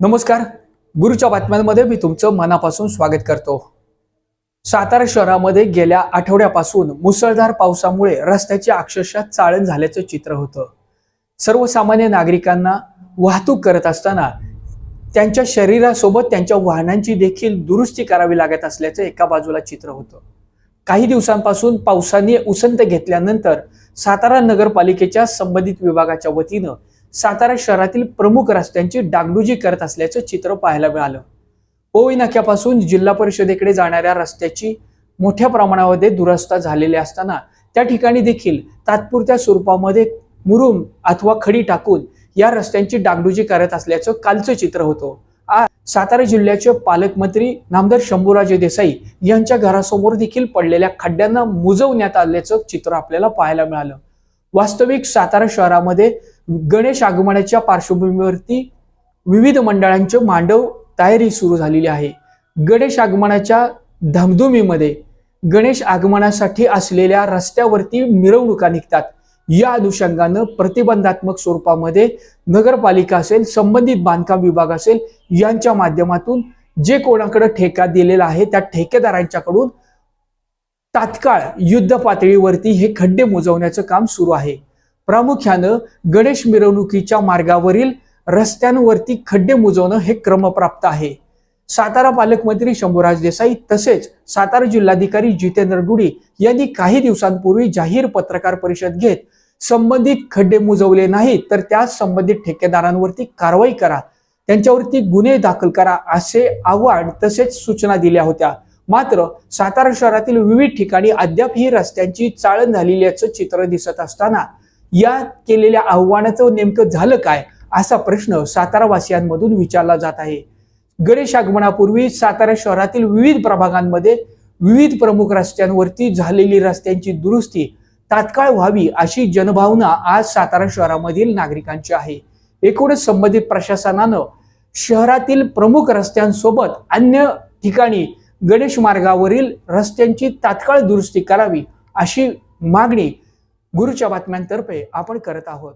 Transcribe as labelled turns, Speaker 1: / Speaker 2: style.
Speaker 1: नमस्कार. गुरुच्या बातम्यांमध्ये मी तुमचं मनापासून स्वागत करतो. सातारा शहरामध्ये गेल्या आठवड्यापासून मुसळधार पावसामुळे रस्त्याची अक्षरशः चाळण झाल्याचं चित्र होतं. सर्वसामान्य नागरिकांना वाहतूक करत असताना त्यांच्या शरीरासोबत त्यांच्या वाहनांची देखील दुरुस्ती करावी लागत असल्याचं एका बाजूला चित्र होतं. काही दिवसांपासून पावसाने उसंत घेतल्यानंतर सातारा नगरपालिकेच्या संबंधित विभागाच्या वतीनं सातारा शहरातील प्रमुख रस्त्यांची डागडुजी करत असल्याचं चित्र पाहायला मिळालं. ओवी नाक्यापासून जिल्हा परिषदेकडे जाणाऱ्या रस्त्याची मोठ्या प्रमाणामध्ये दुरस्ता झालेली असताना त्या ठिकाणी देखील तात्पुरत्या स्वरूपामध्ये मुरुम अथवा खडी टाकून या रस्त्यांची डागडुजी करत असल्याचं कालचं चित्र होतं. आज सातारा जिल्ह्याचे पालकमंत्री नामदार शंभूराजे देसाई यांच्या घरासमोर देखील पडलेल्या खड्ड्यांना मुजवण्यात आल्याचं चित्र आपल्याला पाहायला मिळालं. वास्तविक सातारा शहरामध्ये गणेश आगमनाच्या पार्श्वभूमीवरती विविध मंडळांचे मांडव तयारी सुरू झालेली आहे. गणेश आगमनाच्या धमधुमीमध्ये गणेश आगमनासाठी असलेल्या रस्त्यावरती मिरवणुका निघतात. या अनुषंगानं प्रतिबंधात्मक स्वरूपामध्ये नगरपालिका असेल संबंधित बांधकाम विभाग असेल यांच्या माध्यमातून जे कोणाकडे ठेका दिलेला आहे त्या ठेकेदारांच्याकडून तात्काळ युद्ध पातळीवरती हे खड्डे मोजवण्याचं काम सुरू आहे. प्रामुख्यानं गणेश मिरवणुकीच्या मार्गावरील रस्त्यांवरती खड्डे मुजवणं हे क्रमप्राप्त आहे. सातारा पालकमंत्री शंभूराज देसाई तसेच सातारा जिल्हाधिकारी जितेंद्र डुडी यांनी काही दिवसांपूर्वी जाहीर पत्रकार परिषद घेत संबंधित खड्डे मुजवले नाहीत तर त्या संबंधित ठेकेदारांवरती कारवाई करा. त्यांच्यावरती गुन्हे दाखल करा असे आव्हान तसेच सूचना दिल्या होत्या. मात्र सातारा शहरातील विविध ठिकाणी अद्याप ही रस्त्यांची चाळण झालेल्याचं चित्र दिसत असताना या केलेल्या आव्हानाचं नेमकं झालं काय असा प्रश्न सातारावासियांमधून विचारला जात आहे. गणेश आगमनापूर्वी सातारा शहरातील विविध प्रभागांमध्ये विविध प्रमुख रस्त्यांवरती झालेली रस्त्यांची दुरुस्ती तात्काळ व्हावी अशी जनभावना आज सातारा शहरामधील नागरिकांची आहे. एकूणच संबंधित प्रशासनानं शहरातील प्रमुख रस्त्यांसोबत अन्य ठिकाणी गणेश मार्गावरील रस्त्यांची तात्काळ दुरुस्ती करावी अशी मागणी गुरुच्या बातम्यांतर्फे आपण करत आहोत.